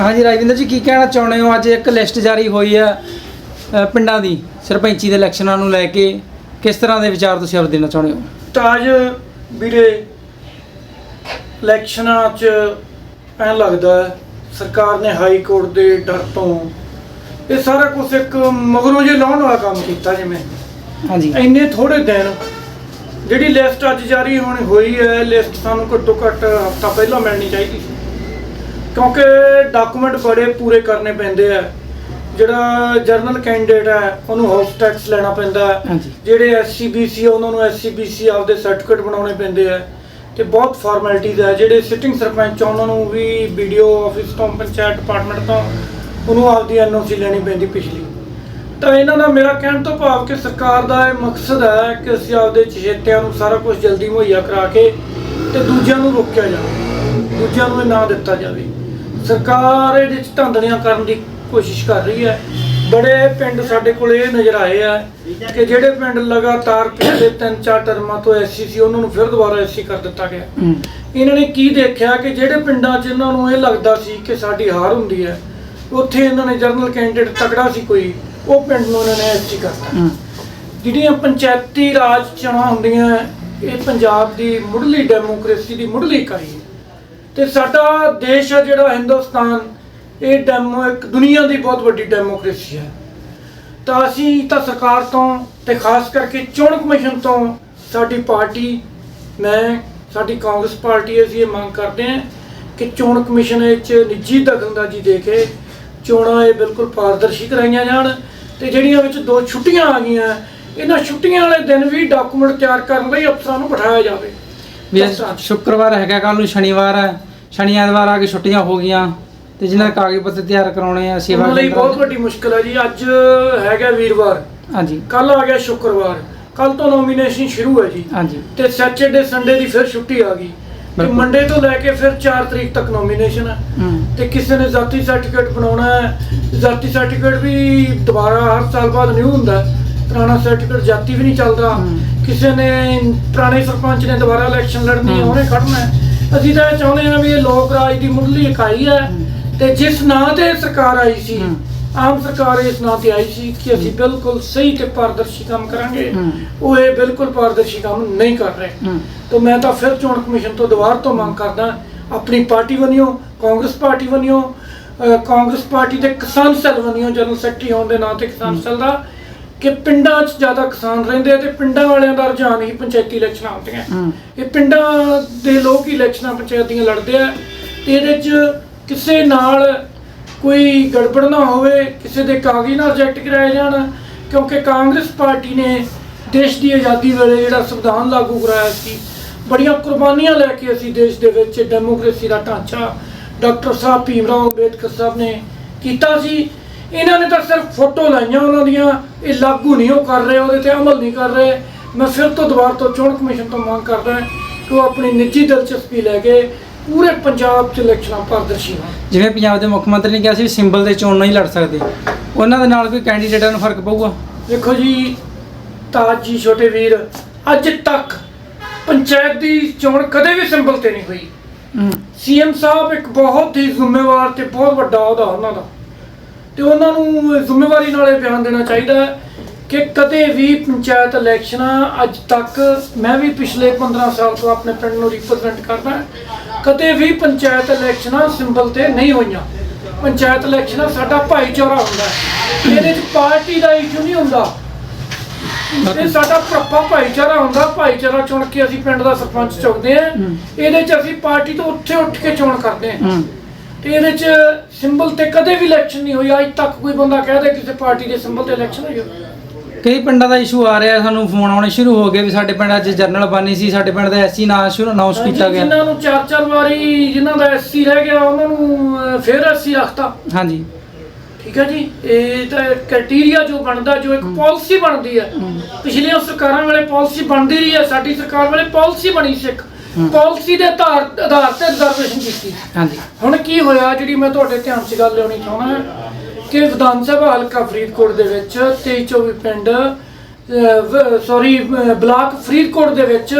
ਹਾਂਜੀ ਰਾਜਵਿੰਦਰ ਜੀ ਕੀ ਕਹਿਣਾ ਚਾਹੁੰਦੇ ਹੋ? ਅੱਜ ਇੱਕ ਲਿਸਟ ਜਾਰੀ ਹੋਈ ਹੈ ਪਿੰਡਾਂ ਦੀ ਸਰਪੰਚੀ ਦੇ ਇਲੈਕਸ਼ਨਾਂ ਨੂੰ ਲੈ ਕੇ। ਕਿਸ ਤਰ੍ਹਾਂ ਦੇ ਵਿਚਾਰ ਤੁਸੀਂ ਆਪ ਦੇਣਾ ਚਾਹੁੰਦੇ ਹੋ? ਤਾਜ ਵੀਰੇ ਇਲੈਕਸ਼ਨਾਂ 'ਚ ਐਂ ਲੱਗਦਾ ਹੈ, ਸਰਕਾਰ ਨੇ ਹਾਈ ਕੋਰਟ ਦੇ ਡਰ ਤੋਂ ਇਹ ਸਾਰਾ ਕੁਝ ਇੱਕ ਮਗਰੋਂ ਜੇ ਲਾਉਣ ਵਾਲਾ ਕੰਮ ਕੀਤਾ ਜਿਵੇਂ। ਹਾਂਜੀ। ਇੰਨੇ ਥੋੜੇ ਦਿਨ ਜਿਹੜੀ ਲਿਸਟ ਅੱਜ ਜਾਰੀ ਹੋਣੀ ਹੋਈ ਹੈ ਲਿਸਟ ਸਾਨੂੰ ਘੱਟੋ ਘੱਟ ਹਫਤਾ ਪਹਿਲਾਂ ਮਿਲਣੀ ਚਾਹੀਦੀ ਸੀ। ਕਿਉਂਕਿ ਡਾਕੂਮੈਂਟ ਬੜੇ ਪੂਰੇ ਕਰਨੇ ਪੈਂਦੇ ਆ। ਜਿਹੜਾ ਜਰਨਲ ਕੈਂਡੀਡੇਟ ਹੈ ਉਹਨੂੰ ਹਾਊਸ ਟੈਕਸ ਲੈਣਾ ਪੈਂਦਾ ਹੈ। ਹਾਂਜੀ। ਜਿਹੜੇ ਐਸਸੀਬੀਸੀ ਉਹਨਾਂ ਨੂੰ ਐਸਸੀਬੀਸੀ ਆਪਦੇ ਸਰਟੀਫਿਕੇਟ ਬਣਾਉਣੇ ਪੈਂਦੇ ਆ। ਤੇ ਬਹੁਤ ਫਾਰਮੈਲਿਟੀਜ਼ ਆ। ਜਿਹੜੇ ਸਿਟਿੰਗ ਸਰਪੰਚ ਆ, ਉਹਨਾਂ ਨੂੰ ਵੀ ਵੀਡੀਓ ਆਫਿਸ ਤੋਂ ਪੰਚਾਇਤ ਡਿਪਾਰਟਮੈਂਟ ਤੋਂ ਉਹਨੂੰ ਆਪਦੀ ਐਨਓਸੀ ਲੈਣੀ ਪੈਂਦੀ ਪਿਛਲੀ। ਤਾਂ ਇਹਨਾਂ ਦਾ ਮੇਰਾ ਕਹਿਣ ਤੋਂ ਭਾਵ ਕਿ ਸਰਕਾਰ ਦਾ ਇਹ ਮਕਸਦ ਹੈ ਕਿ ਅਸੀਂ ਆਪਦੇ ਚਹੇਤਿਆਂ ਨੂੰ ਸਾਰਾ ਕੁਝ ਜਲਦੀ ਮੁਹੱਈਆ ਕਰਾ ਕੇ ਤੇ ਦੂਜਿਆਂ ਨੂੰ ਰੋਕਿਆ ਜਾਵੇ। ਦੂਜਿਆਂ ਨੂੰ ਇਹ ਨਾ ਦਿੱਤਾ ਜਾਵੇ। ਸਰਕਾਰ ਇਹਦੇ ਚ ਧਾਂਦਲੀਆਂ ਕਰਨ ਦੀ ਕੋਸ਼ਿਸ਼ ਕਰ ਰਹੀ ਹੈ। ਬੜੇ ਪਿੰਡ ਸਾਡੇ ਕੋਲ ਇਹ ਨਜ਼ਰ ਆਏ ਆ ਕਿ ਜਿਹੜੇ ਪਿੰਡ ਲਗਾਤਾਰ ਪਿਛਲੇ 3-4 ਟਰਮਾਂ ਤੋਂ ਐਸਸੀ ਸੀ ਉਹਨਾਂ ਨੂੰ ਫਿਰ ਦੁਬਾਰਾ ਐਸਸੀ ਕਰ ਦਿੱਤਾ ਗਿਆ। ਇਹਨਾਂ ਨੇ ਕੀ ਦੇਖਿਆ ਕਿ ਜਿਹੜੇ ਪਿੰਡਾਂ 'ਚ ਇਹਨਾਂ ਨੂੰ ਇਹ ਲੱਗਦਾ ਸੀ ਕਿ ਸਾਡੀ ਹਾਰ ਹੁੰਦੀ ਹੈ ਉੱਥੇ ਇਹਨਾਂ ਨੇ ਜਰਨਲ ਕੈਂਡੀਡੇਟ ਤਕੜਾ ਸੀ ਕੋਈ ਉਹ ਪਿੰਡ ਨੂੰ ਇਹਨਾਂ ਨੇ ਐਸਸੀ ਕਰਤਾ ਹਮ, ਜਿਹੜੀਆਂ ਪੰਚਾਇਤੀ ਰਾਜ ਚੋਣਾਂ ਹੁੰਦੀਆਂ ਇਹ ਪੰਜਾਬ ਦੀ ਮੁੱਢਲੀ ਡੈਮੋਕ੍ਰੇਸੀ ਦੀ ਮੁੱਢਲੀ ਇਕਾਈ ਹੈ। ਤੇ ਸਾਡਾ ਦੇਸ਼ ਹੈ ਜਿਹੜਾ ਹਿੰਦੁਸਤਾਨ, ਇਹ ਡੈਮੋ ਇੱਕ ਦੁਨੀਆ ਦੀ ਬਹੁਤ ਵੱਡੀ ਡੈਮੋਕ੍ਰੇਸੀ ਹੈ। ਤਾਂ ਅਸੀਂ ਤਾਂ ਸਰਕਾਰ ਤੋਂ ਤੇ ਖਾਸ ਕਰਕੇ ਚੋਣ ਕਮਿਸ਼ਨ ਤੋਂ ਸਾਡੀ ਪਾਰਟੀ, ਮੈਂ, ਸਾਡੀ ਕਾਂਗਰਸ ਪਾਰਟੀ ਅਸੀਂ ਇਹ ਮੰਗ ਕਰਦੇ ਹਾਂ ਕਿ ਚੋਣ ਕਮਿਸ਼ਨ ਵਿੱਚ 'ਚ ਨਿੱਜੀ ਦਖਲਅੰਦਾਜ਼ੀ ਦੇ ਕੇ ਚੋਣਾਂ ਇਹ ਬਿਲਕੁਲ ਪਾਰਦਰਸ਼ੀ ਕਰਾਈਆਂ ਜਾਣ ਤੇ ਜਿਹੜੀਆਂ ਵਿੱਚ ਦੋ ਛੁੱਟੀਆਂ ਆ ਗਈਆਂ, ਇਹਨਾਂ ਛੁੱਟੀਆਂ ਵਾਲੇ ਦਿਨ ਵੀ ਡਾਕੂਮੈਂਟ ਤਿਆਰ ਕਰਨ ਲਈ ਅਫਸਰਾਂ ਨੂੰ ਬਿਠਾਇਆ ਜਾਵੇ। ਵੀ ਅੱਜ। ਸ਼ੁੱਕਰਵਾਰ ਹੈਗਾ ਕੱਲ ਨੂੰ ਸ਼ਨੀਵਾਰ ਹੈ ਸ਼ਨੀ ਐਤਵਾਰ ਆ ਕੇ ਛੁੱਟੀਆਂ ਹੋ ਗਈਆਂ ਤੇ ਜਿਨ੍ਹਾਂ ਦੇ ਕਾਗਜ਼ ਪੱਤਰ ਤਿਆਰ ਕਰਾਉਣੇ ਆ ਸੇਵਾ ਉਹਨਾਂ ਲਈ ਕੇਂਦਰਾਂ ਬਹੁਤ। ਵੱਡੀ ਮੁਸ਼ਕਲ ਹੈ ਜੀ ਅੱਜ ਹੈਗਾ ਵੀਰਵਾਰ ਹਾਂਜੀ ਕੱਲ ਆ ਗਿਆ ਸ਼ੁੱਕਰਵਾਰ ਕੱਲ ਤੋਂ ਨੋਮੀਨੇਸ਼ਨ ਸ਼ੁਰੂ ਹੈ ਜੀ ਹਾਂਜੀ ਤੇ ਸੈਚਰਡੇ ਸੰਡੇ ਦੀ ਫਿਰ ਛੁੱਟੀ ਆ ਗਈ ਤੇ ਬਿਲਕੁਲ। ਮੰਡੇ ਤੋਂ ਲੈ ਕੇ ਫਿਰ 4 ਤਰੀਕ ਤੱਕ ਨੋਮੀਨੇਸ਼ਨ ਹੈ ਹਮ, ਤੇ ਕਿਸੇ ਨੇ ਜ਼ਾਤੀ ਸਰਟੀਫਿਕੇਟ ਬਣਾਉਣਾ ਹੈ ਜ਼ਾਤੀ ਸਰਟੀਫਿਕੇਟ ਵੀ ਦੁਬਾਰਾ ਹਰ ਸਾਲ ਬਾਅਦ ਨਿਊ ਹੁੰਦਾ ਹੈ। ਪੁਰਾਣਾ ਸਰਟੀਫਿਕੇਟ ਜਾਤੀ ਵੀ ਨਹੀਂ ਚੱਲਦਾ ਹਮ। ਕਿਸੇ ਨੇ ਪੁਰਾਣੇ ਸਰਪੰਚ ਨੇ ਦੁਬਾਰਾ ਇਲੈਕਸ਼ਨ ਲੜਨੀ ਹੈ। ਉਹਨੇ ਖੜਨਾ ਹੈ ਅਸੀਂ ਤਾਂ ਇਹ ਚਾਹੁੰਦੇ ਹਾਂ ਵੀ ਇਹ ਲੋਕ ਰਾਜ ਦੀ ਮੁੱਢਲੀ ਇਕਾਈ ਹੈ। ਤੇ ਜਿਸ ਨਾਂ ਤੇ ਸਰਕਾਰ ਆਈ ਸੀ। ਆਮ ਸਰਕਾਰ ਇਸ ਨਾਂ ਤੇ ਆਈ ਸੀ ਕਿ ਅਸੀਂ ਬਿਲਕੁਲ ਸਹੀ ਤੇ ਪਾਰਦਰਸ਼ੀ ਕੰਮ ਕਰਾਂਗੇ। ਉਹ ਇਹ ਬਿਲਕੁਲ ਪਾਰਦਰਸ਼ੀ ਕੰਮ ਨਹੀਂ ਕਰ ਰਹੇ ਤਾਂ ਮੈਂ ਤਾਂ ਫਿਰ ਚੋਣ ਕਮਿਸ਼ਨ ਤੋਂ ਦੁਬਾਰਾ ਤੋਂ ਮੰਗ ਕਰਦਾ ਆਪਣੀ ਪਾਰਟੀ ਬਣਿਓ ਕਾਂਗਰਸ ਪਾਰਟੀ ਬਣਿਓ ਅਹ ਕਾਂਗਰਸ ਪਾਰਟੀ ਦੇ ਕਿਸਾਨ ਸੈੱਲ ਬਣਿਓ ਜਨਰਲ ਸੈਕਟਰੀ ਹੋਣ ਦੇ ਨਾਂ ਤੇ ਕਿਸਾਨ ਸੈੱਲ ਦਾ ਕਿ ਪਿੰਡਾਂ 'ਚ ਜ਼ਿਆਦਾ ਕਿਸਾਨ ਰਹਿੰਦੇ ਆ ਤੇ ਪਿੰਡਾਂ ਵਾਲਿਆਂ ਦਾ ਰੁਝਾਨ ਹੀ ਪੰਚਾਇਤੀ ਇਲੈਕਸ਼ਨਾਂ ਹੁੰਦੀਆਂ। ਇਹ ਪਿੰਡਾਂ ਦੇ ਲੋਕ ਹੀ ਇਲੈਕਸ਼ਨਾਂ ਪੰਚਾਇਤੀਆਂ ਲੜਦੇ ਆ। ਤੇ ਇਹਦੇ 'ਚ ਕਿਸੇ ਨਾਲ ਕੋਈ ਗੜਬੜ ਨਾ ਹੋਵੇ ਕਿਸੇ ਦੇ ਕਾਗਜ਼ ਨਾ ਰਿਜੈਕਟ ਕਰਾਏ ਜਾਣ ਕਿਉਂਕਿ ਕਾਂਗਰਸ ਪਾਰਟੀ ਨੇ ਦੇਸ਼ ਦੀ ਆਜ਼ਾਦੀ ਵੇਲੇ ਜਿਹੜਾ ਸੰਵਿਧਾਨ ਲਾਗੂ ਕਰਾਇਆ ਸੀ ਬੜੀਆਂ ਕੁਰਬਾਨੀਆਂ ਲੈ ਕੇ ਅਸੀਂ ਦੇਸ਼ ਦੇ ਵਿੱਚ ਡੈਮੋਕ੍ਰੇਸੀ ਦਾ ਢਾਂਚਾ ਡਾਕਟਰ ਸਾਹਿਬ ਭੀਮ ਰਾਓ ਅੰਬੇਦਕਰ ਸਾਹਿਬ ਨੇ ਕੀਤਾ ਸੀ। ਇਹਨਾਂ ਨੇ ਤਾਂ ਸਿਰਫ ਫੋਟੋ ਲਾਈਆਂ ਉਹਨਾਂ ਦੀਆਂ ਇਹ ਲਾਗੂ ਨਹੀਂ ਉਹ ਕਰ ਰਹੇ ਉਹਦੇ ਤੇ ਅਮਲ ਨਹੀਂ ਕਰ ਰਹੇ। ਮੈਂ ਫਿਰ ਤੋਂ ਦੁਬਾਰਾ ਤੋਂ ਚੋਣ ਕਮਿਸ਼ਨ ਤੋਂ ਮੰਗ ਕਰਦਾ ਕਿ ਉਹ ਆਪਣੀ ਨਿੱਜੀ ਦਿਲਚਸਪੀ ਲੈ ਕੇ ਪੂਰੇ ਪੰਜਾਬ 'ਚ ਇਲੈਕਸ਼ਨਾਂ ਪਾਰਦਰਸ਼ੀ ਹੋਣ। ਜਿਵੇਂ ਪੰਜਾਬ ਦੇ ਮੁੱਖ ਮੰਤਰੀ ਨੇ ਕਿਹਾ ਸੀ ਸਿੰਬਲ ਦੇ ਚੋਣ ਨਹੀਂ ਲੜ ਸਕਦੇ। ਉਹਨਾਂ ਦੇ ਨਾਲ ਕੋਈ ਕੈਂਡੀਡੇਟਾਂ ਨੂੰ ਫ਼ਰਕ ਪਊਗਾ? ਦੇਖੋ ਜੀ ਤਾਜ ਜੀ ਛੋਟੇ ਵੀਰ ਅੱਜ ਤੱਕ ਪੰਚਾਇਤ ਦੀ ਚੋਣ ਕਦੇ ਵੀ ਸਿੰਬਲ ਤੇ ਨਹੀਂ ਹੋਈ। ਸੀਐਮ ਸਾਹਿਬ ਇੱਕ ਬਹੁਤ ਹੀ ਜ਼ਿੰਮੇਵਾਰ ਤੇ ਬਹੁਤ ਵੱਡਾ ਅਹੁਦਾ ਉਹਨਾਂ ਦਾ ਤੇ ਉਹਨਾਂ ਨੂੰ ਜ਼ਿੰਮੇਵਾਰੀ ਨਾਲ ਇਹ ਬਿਆਨ ਦੇਣਾ ਚਾਹੀਦਾ ਹੈ ਕਿ ਕਦੇ ਵੀ ਪੰਚਾਇਤ ਇਲੈਕਸ਼ਨਾਂ ਅੱਜ ਤੱਕ ਮੈਂ ਵੀ ਪਿਛਲੇ 15 ਸਾਲ ਤੋਂ ਆਪਣੇ ਪਿੰਡ ਨੂੰ ਰਿਪਰੈਜ਼ੈਂਟ ਕਰਦਾ ਕਦੇ ਵੀ ਪੰਚਾਇਤ ਇਲੈਕਸ਼ਨਾਂ ਸਿੰਬਲ ਤੇ ਨਹੀਂ ਹੋਈਆਂ। ਪੰਚਾਇਤ ਇਲੈਕਸ਼ਨਾਂ ਸਾਡਾ ਭਾਈਚਾਰਾ ਹੁੰਦਾ ਇਹਦੇ ਵਿੱਚ ਪਾਰਟੀ ਦਾ ਇਸ਼ੂ ਨਹੀਂ ਹੁੰਦਾ। ਇਹ ਸਾਡਾ ਭਰਪਾ ਭਾਈਚਾਰਾ ਹੁੰਦਾ ਭਾਈਚਾਰਾ ਚੁਣ ਕੇ ਅਸੀਂ ਪਿੰਡ ਦਾ ਸਰਪੰਚ ਚੁਣਦੇ ਆ। ਇਹਦੇ 'ਚ ਅਸੀਂ ਪਾਰਟੀ ਤੋਂ ਉੱਥੇ ਉੱਠ ਕੇ ਚੋਣ ਕਰਦੇ ਆ ਤੇ ਇਹਦੇ 'ਚ ਸਿੰਬਲ ਤੇ ਕਦੇ ਵੀ ਇਲੈਕਸ਼ਨ ਨਹੀਂ ਹੋਈ। ਅੱਜ ਤੱਕ ਕੋਈ ਬੰਦਾ ਕਹਿ ਦੇ ਕਿਸੇ ਪਾਰਟੀ ਦੇ ਸਿੰਬਲ ਤੇ ਇਲੈਕਸ਼ਨ ਹੋਈ। ਕਈ ਪਿੰਡਾਂ ਦਾ ਇਸ਼ੂ ਆ ਰਿਹਾ। ਸਾਨੂੰ ਫੋਨ ਆਉਣੇ ਸ਼ੁਰੂ ਹੋ ਗਏ ਵੀ ਸਾਡੇ ਪਿੰਡ ਅੱਜ ਜਰਨਲ ਬਾਨੀ ਸੀ। ਸਾਡੇ ਪਿੰਡ ਦਾ ਐਸਸੀ ਨਾਂ ਸ਼ੁਰੂ ਅਨਾਉਂਸ ਕੀਤਾ ਗਿਆ। ਜਿਨ੍ਹਾਂ ਨੂੰ ਚਾਰ ਚਾਰ ਵਾਰੀ ਜਿਨ੍ਹਾਂ ਦਾ ਐਸਸੀ ਰਹਿ ਗਿਆ ਉਹਨਾਂ ਨੂੰ ਫਿਰ ਐਸਸੀ ਰੱਖਤਾ ਹਾਂਜੀ। ਠੀਕ ਹੈ ਜੀ? ਇਹ ਤਾਂ ਕ੍ਰਾਈਟੇਰੀਆ ਜੋ ਬਣਦਾ ਜੋ ਇੱਕ ਪਾਲਿਸੀ ਬਣਦੀ ਹੈ। ਪਿਛਲੀਆਂ ਸਰਕਾਰਾਂ ਵੇਲੇ ਪਾਲਿਸੀ ਬਣਦੀ ਰਹੀ ਹੈ। ਸਾਡੀ ਸਰਕਾਰ ਵੇਲੇ ਪਾਲਿਸੀ ਬਣੀ ਸੀ ਇੱਕ। ਪਾਲਿਸੀ ਦੇ ਆਧਾਰ ਆਧਾਰ ਤੇ ਰਿਜ਼ਰਵੇਸ਼ਨ ਕੀਤੀ। ਹਾਂਜੀ। ਹੁਣ ਕੀ ਹੋਇਆ ਜਿਹੜੀ ਮੈਂ ਤੁਹਾਡੇ ਧਿਆਨ 'ਚ ਗੱਲ ਲਿਆਉਣੀ ਚਾਹੁੰਦਾ ਕਿ ਵਿਧਾਨ ਸਭਾ ਹਲਕਾ ਫਰੀਦਕੋਟ ਦੇ ਵਿੱਚ 23 24 ਪਿੰਡ ਸੌਰੀ ਬਲਾਕ ਫਰੀਦਕੋਟ ਦੇ ਵਿੱਚ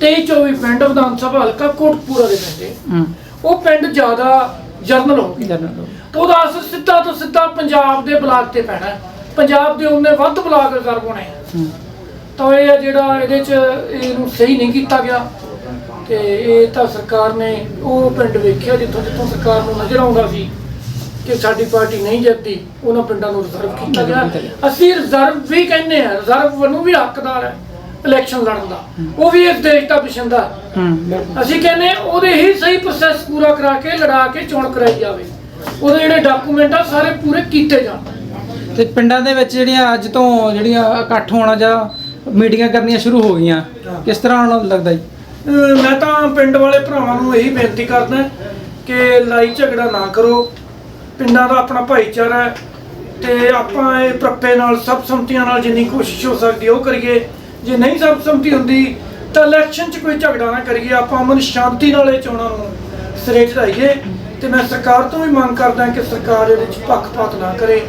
23 24 ਪਿੰਡ ਵਿਧਾਨ ਸਭਾ ਹਲਕਾ ਕੋਟਪੂਰਾ ਦੇ ਹਮ, ਉਹ ਪਿੰਡ ਜ਼ਿਆਦਾ ਜਰਨਲ ਹੋ ਗਏ। ਜਨਰਲ ਉਹਦਾ ਅਸਰ ਸਿੱਧਾ ਤੋਂ ਸਿੱਧਾ ਪੰਜਾਬ ਦੇ ਬਲਾਕ ਤੇ ਪੈਣਾ। ਪੰਜਾਬ ਦੇ ਉਹਨੇ ਵੱਧ ਬਲਾਕ ਆ। ਹੂੰ। ਤਾਂ ਇਹ ਜਿਹੜਾ ਇਹਦੇ ਚ ਇਹਨੂੰ ਸਹੀ ਨਹੀਂ ਕੀਤਾ ਗਿਆ। ਤੇ ਇਹ ਤਾਂ ਸਰਕਾਰ ਨੇ ਉਹ ਪਿੰਡ ਵੇਖਿਆ ਜਿੱਥੋਂ ਜਿੱਥੋਂ ਸਰਕਾਰ ਨੂੰ ਨਜ਼ਰ ਆਉਂਦਾ ਸੀ ਕਿ ਸਾਡੀ ਪਾਰਟੀ ਨਹੀਂ ਜਿੱਤਦੀ ਉਹਨਾਂ ਪਿੰਡਾਂ ਨੂੰ ਰਿਜ਼ਰਵ ਕੀਤਾ ਗਿਆ। ਅਸੀਂ ਰਿਜ਼ਰਵ ਵੀ ਕਹਿੰਦੇ ਆ ਰਿਜ਼ਰਵ ਨੂੰ ਵੀ ਹੱਕਦਾਰ ਹੈ ਇਲੈਕਸ਼ਨ ਲੜਨ ਦਾ। ਉਹ ਵੀ ਇਸ ਦੇਸ਼ ਦਾ ਪਿਛੰਦਾ ਅਸੀਂ ਕਹਿੰਦੇ ਉਹਦੇ ਹੀ ਸਹੀ ਪ੍ਰੋਸੈਸ ਪੂਰਾ ਕਰਾ ਕੇ ਲੜਾ ਕੇ ਚੋਣ ਕਰਾਈ ਜਾਵੇ। ਉਹਦੇ ਜਿਹੜੇ ਡਾਕੂਮੈਂਟ ਆ ਸਾਰੇ ਪੂਰੇ ਕੀਤੇ ਜਾਣ। ਤੇ ਪਿੰਡਾਂ ਦੇ ਵਿੱਚ ਜਿਹੜੀਆਂ ਅੱਜ ਤੋਂ ਜਿਹੜੀਆਂ ਇਕੱਠ ਹੋਣਾ ਜਾਂ ਮੀਟਿੰਗਾਂ ਕਰਨੀਆਂ ਸ਼ੁਰੂ ਹੋ ਗਈਆਂ ਕਿਸ ਤਰ੍ਹਾਂ ਲੱਗਦਾ ਜੀ? ਮੈਂ ਤਾਂ ਪਿੰਡ ਵਾਲੇ ਭਰਾਵਾਂ ਨੂੰ ਇਹੀ ਬੇਨਤੀ ਕਰਦਾ ਕਿ ਲੜਾਈ ਝਗੜਾ ਨਾ ਕਰੋ। ਪਿੰਡਾਂ ਦਾ ਆਪਣਾ ਭਾਈਚਾਰਾ ਹੈ ਤੇ ਆਪਾਂ ਇਹ ਪ੍ਰੱਪੇ ਨਾਲ ਸਭ ਸੰਮਤੀਆਂ ਨਾਲ ਜਿੰਨੀ ਕੋਸ਼ਿਸ਼ ਹੋ ਸਕਦੀ ਉਹ ਕਰੀਏ। ਜੇ ਨਹੀਂ ਸਭ ਸੰਮਤੀ ਹੁੰਦੀ, ਤਾਂ ਇਲੈਕਸ਼ਨ 'ਚ ਕੋਈ ਝਗੜਾ ਨਾ ਕਰੀਏ। ਆਪਾਂ ਅਮਨ ਸ਼ਾਂਤੀ ਨਾਲ ਇਹ ਚੋਣਾਂ ਨੂੰ ਸਿਰੇ ਚੜਾਈਏ। ਤੇ ਮੈਂ ਸਰਕਾਰ ਤੋਂ ਵੀ ਮੰਗ ਕਰਦਾ ਕਿ ਸਰਕਾਰ ਇਹਦੇ 'ਚ ਪੱਖਪਾਤ ਨਾ ਕਰੇ।